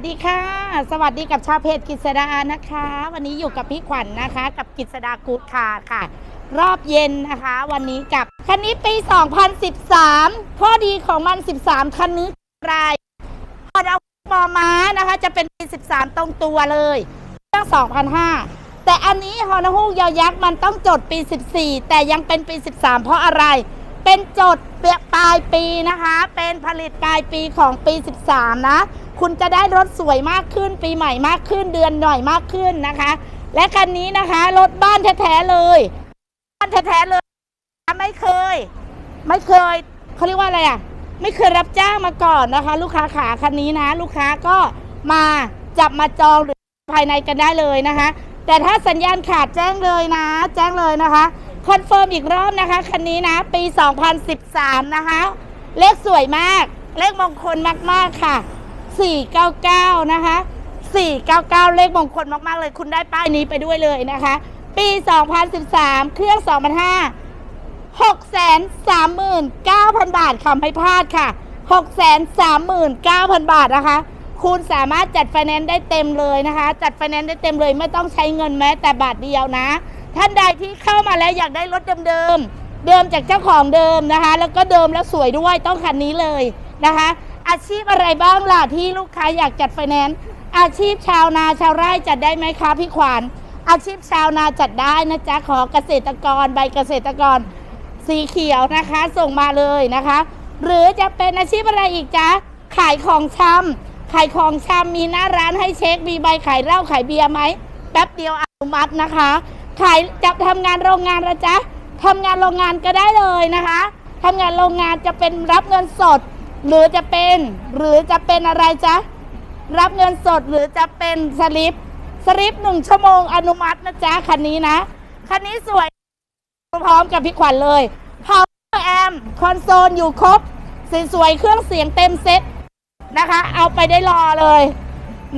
สดีค่ะ สวัสดีกับชาวเพจกิษดานะคะ วันนี้อยู่กับพี่ขวัญนะคะ กับกิษดากูดคาร์ค่ะ รอบเย็นนะคะ วันนี้กับคันนี้ปี 2013 ข้อดีของมัน 13 คันนี้อะไรพอเรามอม้านะคะ จะเป็นปี 13 ตรงตัวเลยเครื่อง2005 แต่อันนี้ฮอนฮูกยอยักษ์มันต้องจดปี 14 แต่ยังเป็นปี 13 เพราะอะไร เป็นจดปลายปีนะคะ เป็นผลิตปลายปีของปี 13 นะ คุณจะได้รถสวยมากขึ้น ปีใหม่มากขึ้นเดือนหน่อยมากขึ้นนะคะ และคันนี้นะคะรถบ้านแท้ๆเลยบ้านแท้ๆเลยไม่เคย ไม่เคยเขาเรียกว่าอะไรอะ ไม่เคยรับจ้างมาก่อนนะคะ ลูกค้าขาคันนี้นะ ลูกค้าก็มาจับมาจองหรือภายในกันได้เลยนะคะ แต่ถ้าสัญญาณขาดแจ้งเลยนะ แจ้งเลยนะคะคอนเฟิร์มอีกรอบนะคะคันนี้นะ ปี 2013 นะคะ เลขสวยมาก เลขมงคลมาก ๆ ค่ะ 499 นะคะ 499 เลขมงคลมาก ๆ เลยคุณได้ป้ายนี้ไปด้วยเลยนะคะ ปี 2013 เครื่อง 2005 639,000 บาทคำให้พลาดค่ะ 639,000 บาทนะคะ คุณสามารถจัดไฟแนนซ์ได้เต็มเลยนะคะ จัดไฟแนนซ์ได้เต็มเลยไม่ต้องใช้เงินแม้แต่บาทเดียวนะ ท่านใดที่เข้ามาแล้วอยากได้รถเดิมๆ เดิมจากเจ้าของเดิมนะคะ แล้วก็เดิมแล้วสวยด้วยต้องคันนี้เลยนะคะ อาชีพอะไรบ้างล่ะที่ลูกค้าอยากจัดไฟแนนซ์อาชีพชาวนาชาวไร่จัดได้ไหมคะพี่ขวานอาชีพชาวนาจัดได้นะจ๊ะขอเกษตรกรใบเกษตรกร สีเขียวนะคะ ส่งมาเลยนะคะ หรือจะเป็นอาชีพอะไรอีกจ๊ะขายของชำขายของชำมีหน้าร้านให้เช็คมีใบขายเหล้าขายเบียร์ไหมแป๊บเดียวอนุมัตินะคะ ขายจะทำงานโรงงานละจ๊ะทำงานโรงงานก็ได้เลยนะคะทำงานโรงงานจะเป็นรับเงินสด หรือจะเป็น หรือจะเป็นอะไรจ๊ะ รับเงินสดหรือจะเป็นสลิป สลิปหนึ่งชั่วโมงอนุมัตินะจ๊ะ คันนี้นะ คันนี้สวย พร้อมกับพี่ขวัญเลย Power Amp คอนโซลอยู่ครบ สวยๆเครื่องเสียงเต็มเซ็ตนะคะ เอาไปได้รอเลย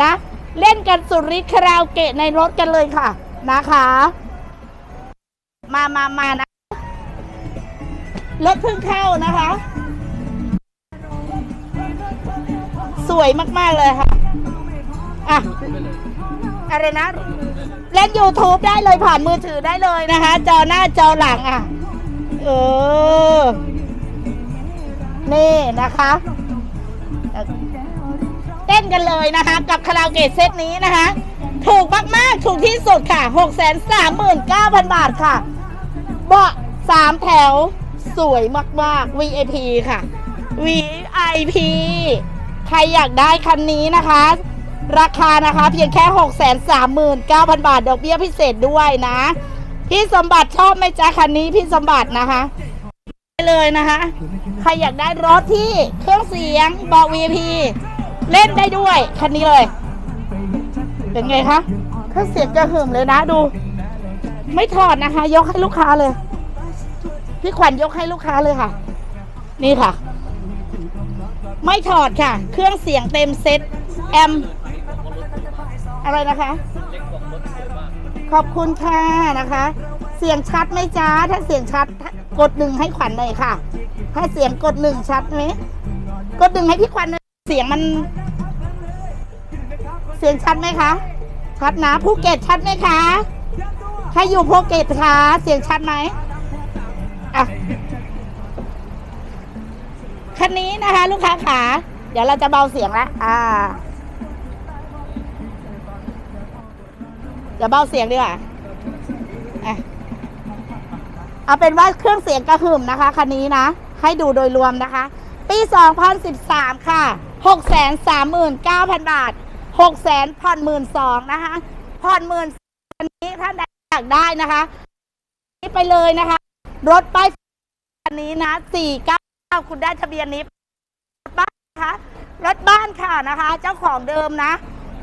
นะ เล่นกันสุดฤทธิ์คาราโอเกะในรถกันเลยค่ะ นะคะ มามามานะรถเพิ่งเข้านะคะ สวยมาก ๆ เลยค่ะ อะ อะไรนะ เล่น YouTube ได้เลยผ่านมือถือได้เลยนะคะ จอหน้าจอหลังอะ เออ นี่นะคะ เต้นกันเลยนะคะ กับคาราโอเกะเซตนี้นะคะ ถูกมาก ๆ ถูกที่สุดค่ะ6 3 9 0 0 0 บาทค่ะ เบาะสามแถวสวยมาก ๆ VIP ค่ะ VIP ครอยากได้คันนี้นะคะ ราคานะคะเพียงแค่ 6 3 9 0 0 0 บาท ดอกเบี้ยพิเศษด้วยนะ พี่สมบัติชอบไหมจ๊ะคันนี้พี่สมบัตินะคะได้เลยนะคะ ใครอยากได้รถที่เครื่องเสียงเบาะ VIP เล่นได้ด้วย คันนี้เลย เป็นไงคะเครื่องเสียงจะหึมเลยนะดู ไม่ถอดนะคะ ยกให้ลูกค้าเลย พี่ขวัญยกให้ลูกค้าเลยค่ะ นี่ค่ะ ไม่ถอดค่ะ เครื่องเสียงเต็มเซ็ตแอม อะไรนะคะ ขอบคุณค่ะนะคะ เสียงชัดไหมจ้า ถ้าเสียงชัดกดหนึ่งให้ขวัญหน่อยค่ะ ถ้าเสียงกดหนึ่งชัดไหมกดหนึ่งให้พี่ขวัญหน่อยเสียงมัน เสียงชัดไหมคะ ชัดนะภูเก็ตชัดไหมคะใครอยู่ภูเก็ตคะเสียงชัดไหมอะ นนี้นะคะ ลูกค้าขาเดี๋ยวเราจะเบาเสียงล้วอ่าเดี๋ยวเบาเสียงดีกว่าเอาเป็นว่าเครื่องเสียงกระหึ่มนะคะคันนี้นะ ให้ดูโดยรวมนะคะ ปี 2013 ค่ะ 639,000 บาท600,000ผ่อนหมื่นสองนะคะผ่อนหมื่นอันนี้ท่านใดอยากได้นะคะ นี่ไปเลยนะคะ รถป้ายอันนี้นะ 499คุณได้ทะเบียนนี้รถบ้านนะคะรถบ้านค่ะนะคะ เจ้าของเดิมนะ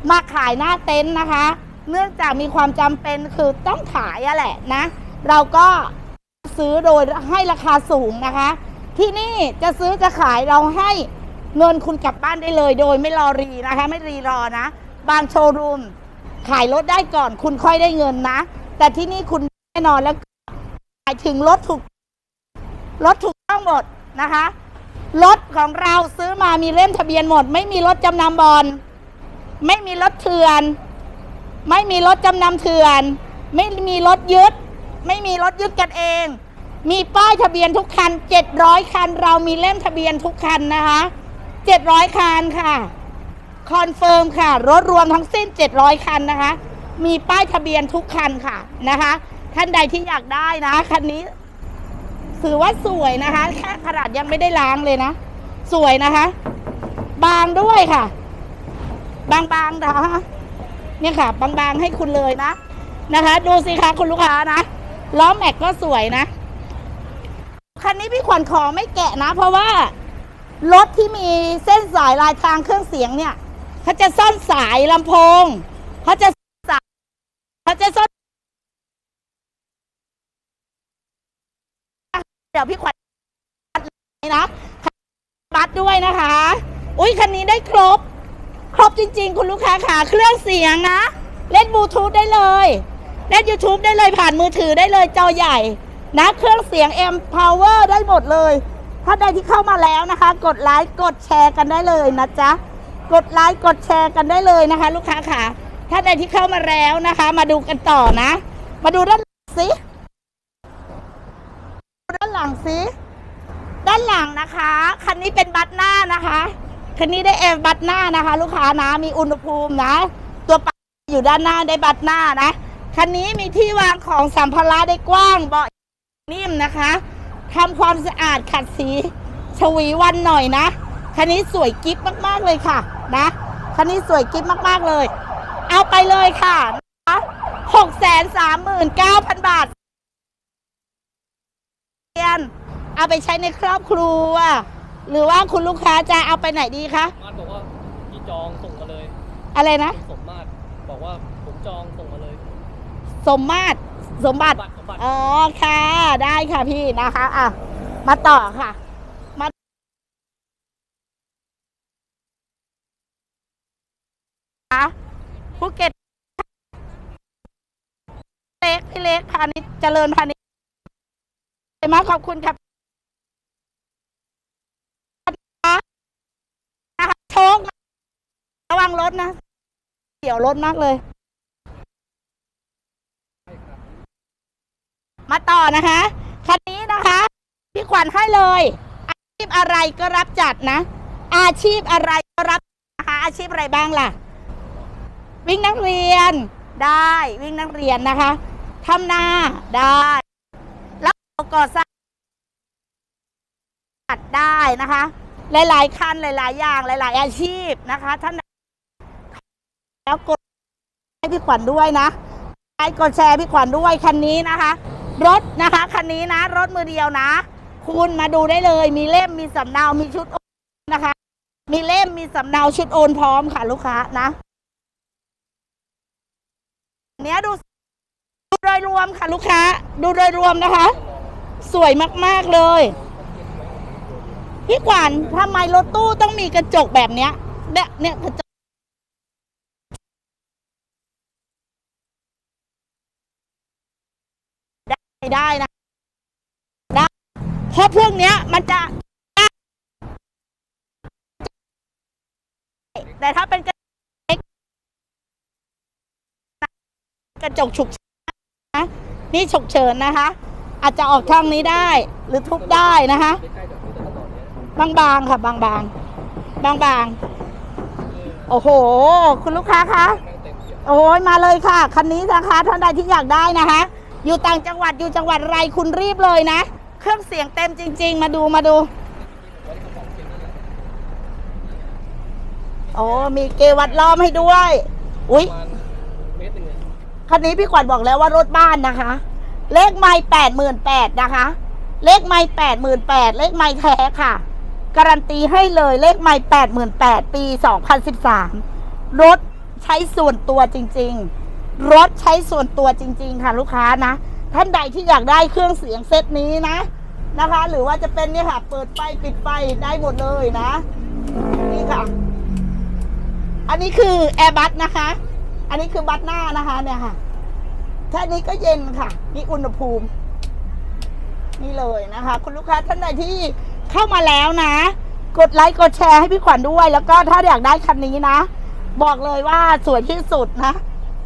มาขายหน้าเต็นท์นะคะ เนื่องจากมีความจำเป็นคือต้องขายอะแหละนะ เราก็ซื้อโดยให้ราคาสูงนะคะ ที่นี่จะซื้อจะขายเราให้เงินคุณกลับบ้านได้เลย โดยไม่รอรีนะคะ ไม่รีรอนะ บางโชว์รูมขายรถได้ก่อน คุณค่อยได้เงินนะ แต่ที่นี่คุณแน่นอนแล้วขายถึงรถถูกรถถูกต้องหมด นะคะ รถของเราซื้อมามีเล่มทะเบียนหมด ไม่มีรถจำนำบอลไม่มีรถเถื่อน ไม่มีรถจำนำเถื่อน ไม่มีรถยึด ไม่มีรถยึดกันเอง มีป้ายทะเบียนทุกคัน 700 คัน เรามีเล่มทะเบียนทุกคันนะคะ 700 คันค่ะ คอนเฟิร์มค่ะ รถรวมทั้งสิ้น 700 คันนะคะ มีป้ายทะเบียนทุกคันค่ะนะคะ ท่านใดที่อยากได้นะ คันนี้ ถือว่าสวยนะคะแค่ขนาดยังไม่ได้ล้างเลยนะ สวยนะคะ บางด้วยค่ะ บางๆนะคะเนี่ยค่ะ บางๆให้คุณเลยนะนะคะ ดูสิคะคุณลูกค้านะล้อแม็กก็สวยนะ คันนี้พี่ขวัญขอไม่แกะนะ เพราะว่ารถที่มีเส้นสายลายทางเครื่องเสียงเนี่ยเขาจะซ่อนสายลำโพงเขาจะสายเขาจะซ่อน เดี๋ยวพี่ขวัญนะบัตรด้วยนะคะ อุ้ยคันนี้ได้ครบ ครบจริง ๆ คุณลูกค้าขาเครื่องเสียงนะ เล่นบลูทูธได้เลย เล่น YouTube ได้เลยผ่านมือถือได้เลยจอใหญ่นะเครื่องเสียง M Power ได้หมดเลย ถ้าใดที่เข้ามาแล้วนะคะ กดไลค์กดแชร์กันได้เลยนะจ๊ะ กดไลค์กดแชร์กันได้เลยนะคะ ลูกค้าค่ะ ถ้าใดที่เข้ามาแล้วนะคะ มาดูกันต่อนะ มาดูด้านหลังสิ หลังสิด้านหลังนะคะ คันนี้เป็นบัตหน้านะคะ คันนี้ได้แอร์บัตหน้านะคะ ลูกค้านะมีอุณหภูมินะ ตัวปลั๊กอยู่ด้านหน้าได้บัตหน้านะ คันนี้มีที่วางของสัมภาระได้กว้างเบาะนิ่มนะคะทำความสะอาดขัดสีชวีวันหน่อยนะ คันนี้สวยกิ๊บมากๆเลยค่ะนะ คันนี้สวยกิ๊บมากๆเลย เอาไปเลยค่ะหกแสนสามหมื่นเก้าพันบาท รียน เอาไปใช้ในครอบครัว หรือว่าคุณลูกค้าจะเอาไปไหนดีคะ มาดบอกว่าพี่จองส่งมาเลยอะไรนะ สมมาตรบอกว่าผมจองส่งมาเลย สมมาตรสมบัติ บัตรสมบัติ อ๋อค่ะ ได้ค่ะพี่นะคะอะมาต่อค่ะมาค่ะภูเก็ตเล็กพี่เล็กพาณิชย์เจริญพาณิชย์ มาขอบคุณครับนะคะโชคระวังรถนะเดี๋ยวรถมากเลย มาต่อนะคะคันนี้นะคะ พี่ขวัญให้เลย อาชีพอะไรก็รับจัดนะ อาชีพอะไรก็รับนะคะอาชีพอะไรบ้างล่ะ วิ่งนักเรียนได้วิ่งนักเรียนนะคะทำนาได้ ก่อสร้างได้นะคะ หลาย ๆ คันหลาย ๆ อย่างหลาย ๆ อาชีพนะคะท่านแล้วกดให้พี่ขวัญด้วยนะไลค์กดแชร์พี่ขวัญด้วยคันนี้นะคะ รถนะคะคันนี้นะ รถมือเดียวนะ คุณมาดูได้เลย มีเล่มมีสำเนามีชุดโอนนะคะ มีเล่มมีสำเนาชุดโอนพร้อมค่ะลูกค้านะเนี้ยดูดูโดยรวมค่ะลูกค้า ดูโดยรวมนะคะ สวยมากๆเลย พี่ขวัญทำไมรถตู้ต้องมีกระจกแบบเนี้ยเนี่ยเนี่ยกระจกได้นะได้เพราะพวกเนี้ยมันจะ แต่ถ้าเป็นกระจกเล็กกระจกฉุกเฉินนะนี่ฉุกเฉินนะคะ อาจจะออกทางนี้ได้ หรือทุบได้นะคะใกล้ๆแบบนี้แต่ะตอนเนี้ยบางๆค่ะบางๆบางๆโอ้โห คุณลูกค้าคะโอ้ยมาเลยค่ะ คันนี้นะคะท่านใดที่อยากได้นะคะ อยู่ต่างจังหวัดอยู่จังหวัดไรคุณรีบเลยนะ เครื่องเสียงเต็มจริง ๆ มาดูมาดู โอ้มีเกวัดล้อมให้ด้วย อุ้ยคันนี้พี่ขวัญบอกแล้วว่ารถบ้านนะคะ เลขไม่แปดหมื่นแปดนะคะ เลขไม่แปดหมื่นแปดเลขไม่แท้ค่ะ การันตีให้เลยเลขไม่แปดหมื่นแปดปีสองพันสิบสามรถใช้ส่วนตัวจริง ๆ รถใช้ส่วนตัวจริง ๆ ค่ะลูกค้านะ ท่านใดที่อยากได้เครื่องเสียงเซตนี้นะนะคะ หรือว่าจะเป็นเนี่ยค่ะ เปิดไฟปิดไฟได้หมดเลยนะ นี่ค่ะ อันนี้คือแอร์บัสนะคะ อันนี้คือบัสหน้านะคะเนี่ยค่ะ แค่นี้ก็เย็นค่ะ นี่อุณหภูมิ นี่เลยนะคะ คุณลูกค้าท่านใดที่เข้ามาแล้วนะ กดไลค์กดแชร์ให้พี่ขวัญด้วย แล้วก็ถ้าอยากได้คันนี้นะ บอกเลยว่าสวยที่สุดนะ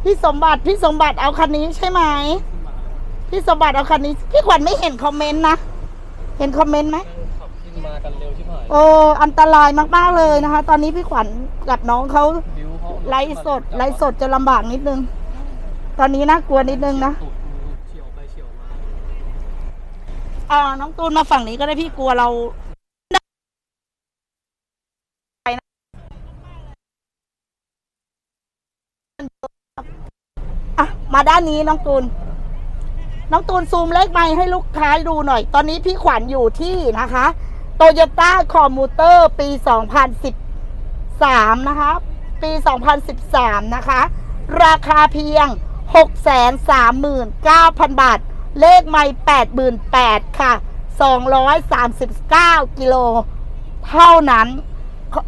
พี่สมบัติพี่สมบัติเอาคันนี้ใช่ไหมขึ้นมาแล้วพี่สมบัติเอาคันนี้ พี่ขวัญไม่เห็นคอมเมนต์นะเห็นคอมเมนต์ไหมนั่งขับขึ้นมากันเร็วที่ผ่านโอ้อันตรายมากๆเลยนะคะ ตอนนี้พี่ขวัญกับน้องเขาบิวเขาไลฟ์สดไลฟ์สดจะลำบากนิดนึง ตอนนี้น่ากลัวนิดนึงนะตูดกูเฉียวไปเฉียวมาอ่าน้องตูนมาฝั่งนี้ก็ได้พี่กลัวเราอะมาด้านนี้น้องตูน น้องตูนซูมเลขไมค์ให้ลูกค้าดูหน่อย ตอนนี้พี่ขวัญอยู่ที่นะคะโตโยต้าคอมมูเตอร์ปี 2013 นะคะ ปี 2013 นะคะ ราคาเพียง 639,000 บาท เลขไม่88,000ค่ะ 239 กิโล เท่านั้น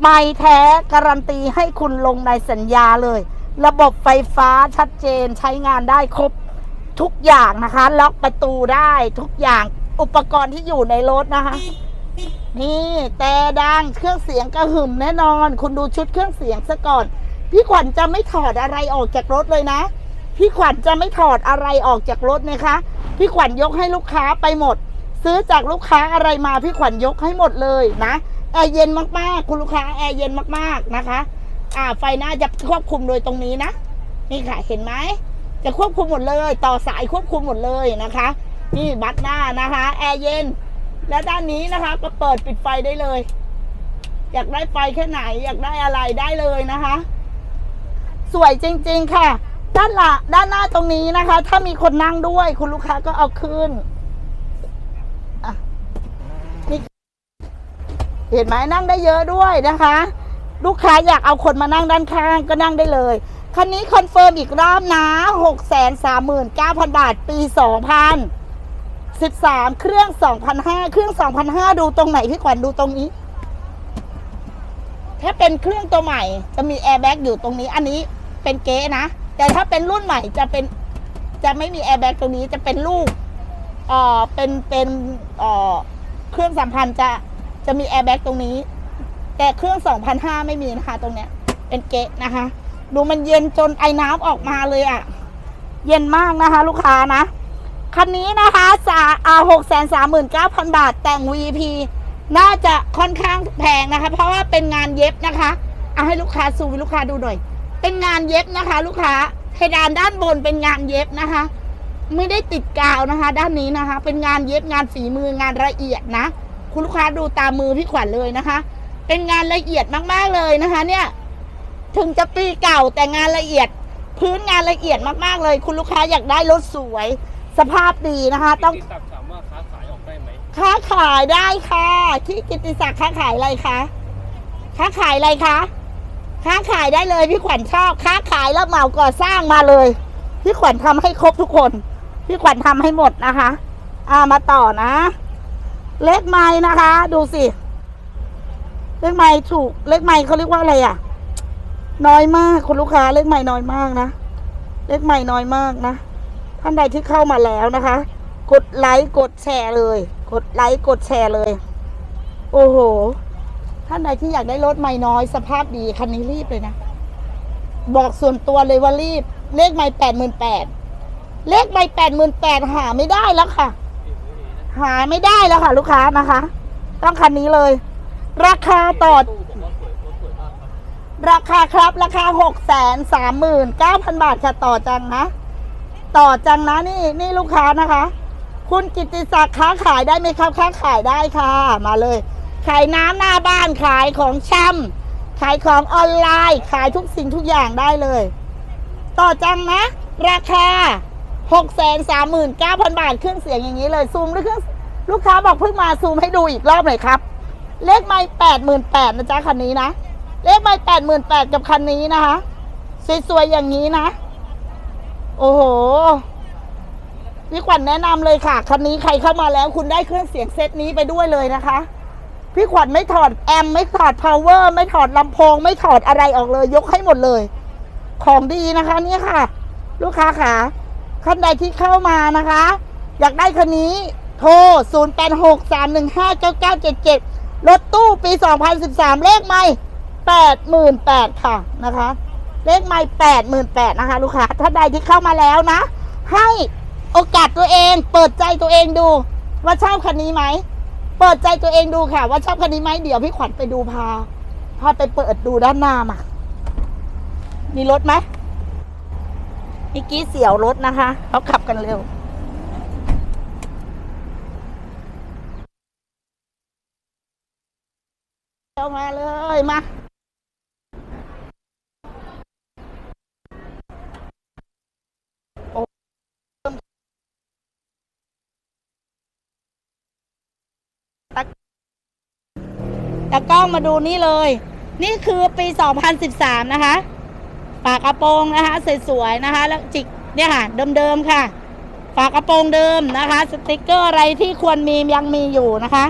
ไม่แท้การันตีให้คุณลงในสัญญาเลย ระบบไฟฟ้าชัดเจนใช้งานได้ครบทุกอย่างนะคะ ล็อกประตูได้ทุกอย่างอุปกรณ์ที่อยู่ในรถนะคะ นี่แต่ดังเครื่องเสียงกระหึ่มแน่นอน คุณดูชุดเครื่องเสียงซะก่อน พี่ขวัญจะไม่ถอดอะไรออกจากรถเลยนะ พี่ขวัญจะไม่ถอดอะไรออกจากรถนะคะ พี่ขวัญยกให้ลูกค้าไปหมด ซื้อจากลูกค้าอะไรมาพี่ขวัญยกให้หมดเลยนะแอร์เย็นมากๆ คุณลูกค้าแอร์เย็นมากๆนะคะ อ่าไฟหน้าจะควบคุมโดยตรงนี้นะนี่ค่ะเห็นไหมจะควบคุมหมดเลย ต่อสายควบคุมหมดเลยนะคะ นี่บัตรหน้านะคะแอร์เย็น และด้านนี้นะคะก็เปิดปิดไฟได้เลย อยากได้ไฟแค่ไหน อยากได้อะไรได้เลยนะคะ สวยจริง ๆ ค่ะ ด้านหละด้านหน้าตรงนี้นะคะ ถ้ามีคนนั่งด้วย คุณลูกค้าก็เอาขึ้นนี่เห็นไหมนั่งได้เยอะด้วยนะคะ ลูกค้าอยากเอาคนมานั่งด้านข้างก็นั่งได้เลยคันนี้คอนเฟิร์มอีกรอบนะหกแสนสามหมื่นเก้าพันบาทปีสองพันสิบสามเครื่องสองพันห้าเครื่องสองพันห้าดูตรงไหนพี่ขวัญดูตรงนี้ ถ้าเป็นเครื่องตัวใหม่ จะมีแอร์แบ็กอยู่ตรงนี้ อันนี้เป็นเก๊นะ แต่ถ้าเป็นรุ่นใหม่จะเป็นจะไม่มีแอร์แบ็กตรงนี้จะเป็นลูกเอ่อเป็นเป็นเอ่อเครื่องสามพันจะจะมีแอร์แบ็กตรงนี้ แต่เครื่องสองพันห้าไม่มีนะคะ ตรงเนี้ย เป็นเก๊นะคะ ดูมันเย็นจนไอ้น้ำออกมาเลยอะ่ะ เย็นมากนะคะ ลูกค้านะ คันนี้นะคะสาอ่าหกแสนสามหมื่นเก้าพันบาทแต่ง VP น่าจะค่อนข้างแพงนะคะ เพราะว่าเป็นงานเย็บนะคะ เอาให้ลูกค้าซูมลูกค้าดูหน่อย เป็นงานเย็บนะคะ ลูกค้าเพดานด้านบนเป็นงานเย็บนะคะ ไม่ได้ติดกาวนะคะ ด้านนี้นะคะ เป็นงานเย็บงานฝีมืองานละเอียดนะ คุณลูกค้าดูตามมือพี่ขวัญเลยนะคะ เป็นงานละเอียดมากๆเลยนะคะ เนี่ย ถึงจะปีเก่าแต่งานละเอียด พื้นงานละเอียดมากๆเลย คุณลูกค้าอยากได้รถสวย สภาพดีนะคะ ต้องกิติศักดิ์สามารถค้าขายออกได้ไหมค้าขายได้ค่ะที่กิติศักดิ์ค้าขายอะไรคะค้าขายอะไรคะ ค้าขายได้เลยพี่ขวัญชอบ ค้าขายแล้วเหมาก่อสร้างมาเลย พี่ขวัญทำให้ครบทุกคน พี่ขวัญทำให้หมดนะคะ อ่ามาต่อนะ เลขไม้นะคะ ดูสิ เลขไม้ถูก เลขไม้เขาเรียกว่าอะไรอะ น้อยมากคุณลูกค้า เลขไม้น้อยมากนะ เลขไม้น้อยมากนะ ท่านใดที่เข้ามาแล้วนะคะ กดไลค์กดแชร์เลย กดไลค์กดแชร์เลย โอ้โห ท่านใดที่อยากได้รถไม่น้อยสภาพดีคันนี้รีบเลยนะ บอกส่วนตัวเลยว่ารีบ เลขไม่แปดหมื่นแปดเลขไม่แปดหมื่นแปดหาไม่ได้แล้วค่ะ หาไม่ได้แล้วค่ะ ลูกค้านะคะ ต้องคันนี้เลย ราคาต่อราครับราคาครับ ราคาหกแสนสามหมื่นเก้าพันบาทค่ะต่อจังนะ ต่อจังนะนี่นี่ลูกค้านะคะ คุณกิติศักดิ์ค้าขายได้ไหมครับ ค้าขายได้ค่ะ มาเลย ขายน้ำหน้าบ้านขายของชำขายของออนไลน์ ขายทุกสิ่งทุกอย่างได้เลย ต่อจังนะ ราคาหกแสนสามหมื่นเก้าพันบาทเครื่องเสียงอย่างนี้เลยซูมด้วยเครื่องลูกค้าบอกเพิ่งมาซูมให้ดูอีกรอบหน่อยครับ เลขไม่แปดหมื่นแปดนะจ๊ะคันนี้นะ เลขไม่แปดหมื่นแปดกับคันนี้นะคะ สวยๆอย่างนี้นะ โอ้โหพี่ขวัญแนะนำเลยค่ะ คันนี้ใครเข้ามาแล้วคุณได้เครื่องเสียงเซตนี้ไปด้วยเลยนะคะ พี่ขวัญไม่ถอดแอมไม่ถอดพาวเวอร์ไม่ถอดลำโพง ไม่ถอดอะไรออกเลย ยกให้หมดเลย ของดีนะคะเนี่ยค่ะ ลูกค้าค่ะคันใดที่เข้ามานะคะ อยากได้คันนี้โทร 0 8 6 3 1 5 9 9 7 7 รถตู้ปี 2013 เลขไม่88,000ค่ะนะคะ เลขไม่แปดหมื่นแปดนะคะ ลูกค้าถ้าใดที่เข้ามาแล้วนะ ให้โอกาสตัวเอง เปิดใจตัวเองดูว่าชอบคันนี้ไหม เปิดใจตัวเองดูค่ะ ว่าชอบคันนี้ไหมเดี๋ยวพี่ขวัญไปดูพา พาไปเปิดดูด้านหน้ามา มีรถไหมเมื่อกี้เสียวรถนะคะเขาขับกันเร็วเอามาเลยมา ต่กล้องมาดูนี่เลย นี่คือปี 2013 นะคะ ฝากระโปรงนะคะสวยๆนะคะ แล้วจิกเนี่ยค่ะเดิมๆค่ะ ฝากระโปรงเดิมนะคะ สติกเกอร์อะไรที่ควรมียังมีอยู่นะคะ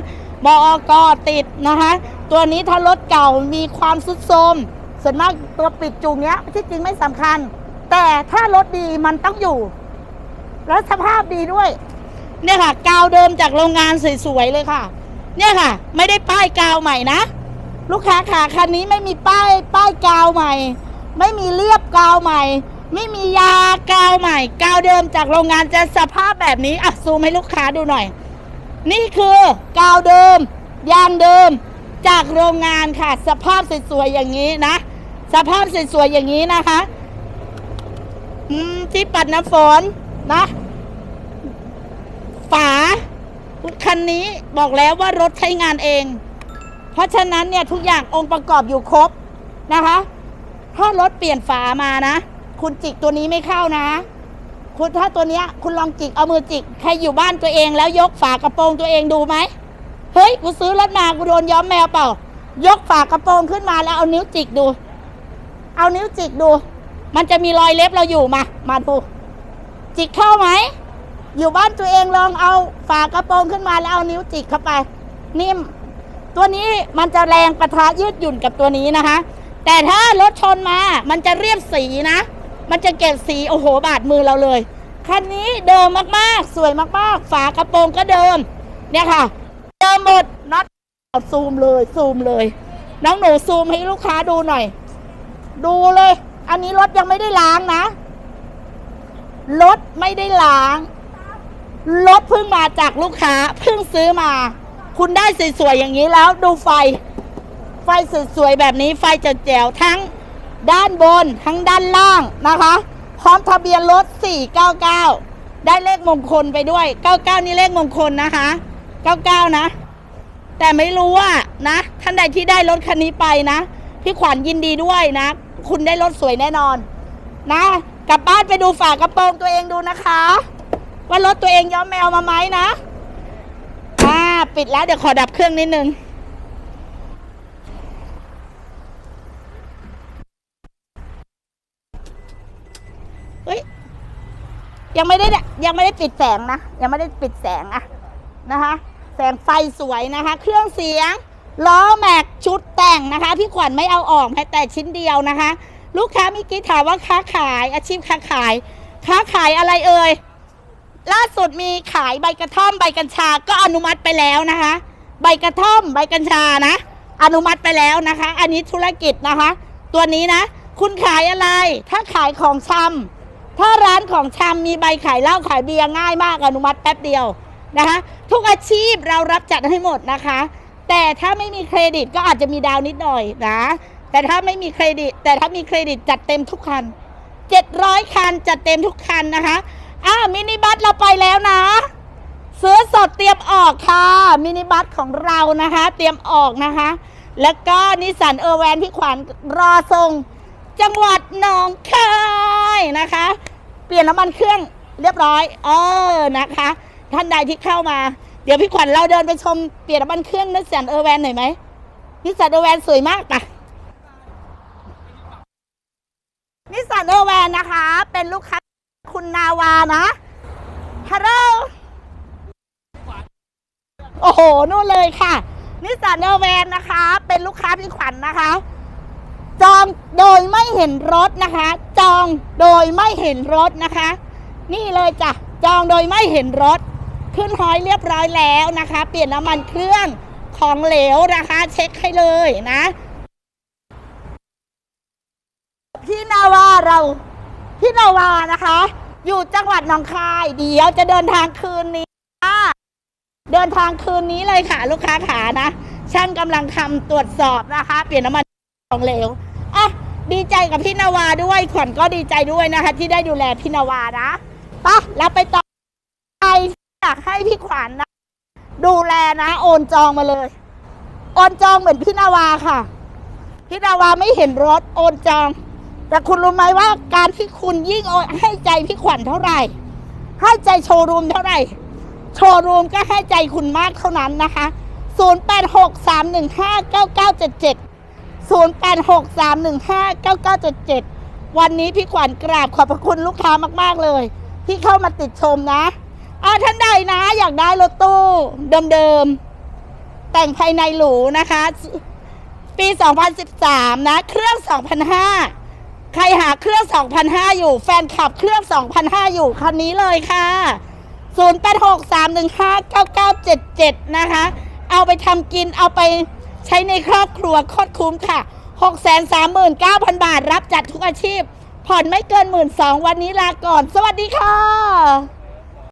บอกติดนะคะ ตัวนี้ถ้ารถเก่ามีความสุดโทมส่วนมากตัวปิดจูงเนี้ยที่จริงไม่สำคัญ แต่ถ้ารถดีมันต้องอยู่ แล้วสภาพดีด้วย เนี่ยค่ะ กาวเดิมจากโรงงานสวยๆเลยค่ะ เนี่ยค่ะ ไม่ได้ป้ายกาวใหม่นะ ลูกค้าค่ะคันนี้ไม่มีป้ายป้ายกาวใหม่ ไม่มีเรียบกาวใหม่ ไม่มียากาวใหม่ กาวเดิมจากโรงงานจะสภาพแบบนี้อะซูมให้ลูกค้าดูหน่อย นี่คือกาวเดิม ยางเดิม จากโรงงานค่ะ สภาพสวยๆอย่างนี้นะ สภาพสวยๆอย่างนี้นะคะที่ปัดน้ำฝนนะ ฝา คันนี้บอกแล้วว่ารถใช้งานเอง เพราะฉะนั้นเนี่ยทุกอย่างองค์ประกอบอยู่ครบนะคะถ้ารถเปลี่ยนฝามานะ คุณจิกตัวนี้ไม่เข้านะ คุณถ้าตัวเนี้ย คุณลองจิกเอามือจิกใครอยู่บ้านตัวเองแล้วยกฝากระโปรงตัวเองดูไหมเฮ้ยกูซื้อรถมากูโดนย้อมแมวเปล่า ยกฝากระโปรงขึ้นมาแล้วเอานิ้วจิกดู เอานิ้วจิกดู มันจะมีรอยเล็บเราอยู่มา มาดูจิกเข้าไหม อยู่บ้านตัวเองลองเอาฝากระโปรงขึ้นมาแล้วเอานิ้วจิกเข้าไป นิ่ม ตัวนี้มันจะแรงประทะยืดหยุ่นกับตัวนี้นะคะ แต่ถ้ารถชนมามันจะเรียบสีนะ มันจะเก็บสีโอ้โหบาดมือเราเลยคันนี้เดิมมากๆ สวยมากๆ ฝากระโปรงก็เดิม เนี่ยค่ะ เดิมหมดน็อตซูมเลยซูมเลย น้องหนูซูมให้ลูกค้าดูหน่อย ดูเลย อันนี้รถยังไม่ได้ล้างนะรถไม่ได้ล้าง รถเพิ่งมาจากลูกค้าเพิ่งซื้อมา คุณได้สวยๆอย่างนี้แล้วดูไฟ ไฟสวยๆแบบนี้ไฟจะแจ๋วๆทั้งด้านบนทั้งด้านล่างนะคะ พร้อมทะเบียนรถ 499 ได้เลขมงคลไปด้วย 99 นี่เลขมงคลนะคะ 99 นะ แต่ไม่รู้ว่านะ ท่านใดที่ได้รถคันนี้ไปนะ พี่ขวัญยินดีด้วยนะ คุณได้รถสวยแน่นอน นะ กลับบ้านไปดูฝากระโปรงตัวเองดูนะคะ ว่ารถตัวเองย้อมแมวมาไหมนะอ่าปิดแล้วเดี๋ยวขอดับเครื่องนิดนึงเฮ้ยยังไม่ได้ยังไม่ได้ปิดแสงนะ ยังไม่ได้ปิดแสงอะนะคะ แสงไฟสวยนะคะ เครื่องเสียงล้อแม็กชุดแต่งนะคะ พี่ขวัญไม่เอาออกแม้แต่ชิ้นเดียวนะคะ ลูกค้ามิกี้ถามว่าค้าขายอาชีพค้าขาย ค้าขายอะไรเอ่ย ล่าสุดมีขายใบกระท่อมใบกัญชาก็อนุมัติไปแล้วนะคะ ใบกระท่อมใบกัญชานะ อนุมัติไปแล้วนะคะ อันนี้ธุรกิจนะคะ ตัวนี้นะ คุณขายอะไร ถ้าขายของชำถ้าร้านของชำมีใบขายเหล้าขายเบียร์ง่ายมากอนุมัติแป๊บเดียวนะคะ ทุกอาชีพเรารับจัดให้หมดนะคะ แต่ถ้าไม่มีเครดิตก็อาจจะมีดาวนิดหน่อยนะ แต่ถ้าไม่มีเครดิต แต่ถ้ามีเครดิตจัดเต็มทุกคัน700 คันจัดเต็มทุกคันนะคะ อ่ามินิบัสเราไปแล้วนะ ซื้อสดเตรียมออกค่ะ มินิบัสของเรานะคะ เตรียมออกนะคะ แล้วก็นิสสันเออร์แวนพี่ขวัญรอส่งจังหวัดหนองคายนะคะ เปลี่ยนน้ำมันเครื่องเรียบร้อย เออนะคะ ท่านใดที่เข้ามา เดี๋ยวพี่ขวัญเราเดินไปชมเปลี่ยนน้ำมันเครื่องนิสสันเออร์แวนหน่อยไหมนิสสันเออร์แวนสวยมากปะนิสสันเออร์แวนนะคะ เป็นลูกค้า คุณนาวานะฮัลโหลโอ้โหนู่นเลยค่ะนิสสันเออร์แวนนะคะ เป็นลูกค้าพี่ขวัญนะคะ จองโดยไม่เห็นรถนะคะ จองโดยไม่เห็นรถนะคะ นี่เลยจ้ะจองโดยไม่เห็นรถ ขึ้นหอยเรียบร้อยแล้วนะคะ เปลี่ยนน้ำมันเครื่องของเหลวนะคะ เช็คให้เลยนะ พี่นาวาเรา พี่นาวานะคะ อยู่จังหวัดหนองคาย เดี๋ยวจะเดินทางคืนนี้ค่ะเดินทางคืนนี้เลยค่ะ ลูกค้าขานะ ช่างกำลังทำตรวจสอบนะคะ เปลี่ยนน้ำมันของเหลวอะดีใจกับพี่นาวาด้วยขวัญก็ดีใจด้วยนะคะ ที่ได้ดูแลพี่นาวานะปะแล้วไปต่อใครอยากให้พี่ขวัญนะ ดูแลนะโอนจองมาเลย โอนจองเหมือนพี่นาวาค่ะ พี่นาวาไม่เห็นรถโอนจอง แต่คุณรู้ไหมว่าการที่คุณยิ่งให้ใจพี่ขวัญเท่าไหร่ ให้ใจโชว์รูมเท่าไหร่ โชว์รูมก็ให้ใจคุณมากเท่านั้นนะคะ 0863159977 0863159977 วันนี้พี่ขวัญกราบขอบพระคุณลูกค้ามาก ๆ เลย ที่เข้ามาติดชมนะอาท่านใดนะอยากได้รถตู้เดิมๆ แต่งภายในหรูนะคะ ปี 2013 นะ เครื่อง 2005 ใครหาเครื่อง2005อยู่ แฟนคลับเครื่อง2005อยู่คันนี้เลยค่ะ0863159977 นะคะ เอาไปทำกินเอาไปใช้ในครอบครัวโคตรคุ้มค่ะ 639,000 บาทรับจัดทุกอาชีพ ผ่อนไม่เกิน 12,000 วันนี้ลาก่อน สวัสดีค่ะ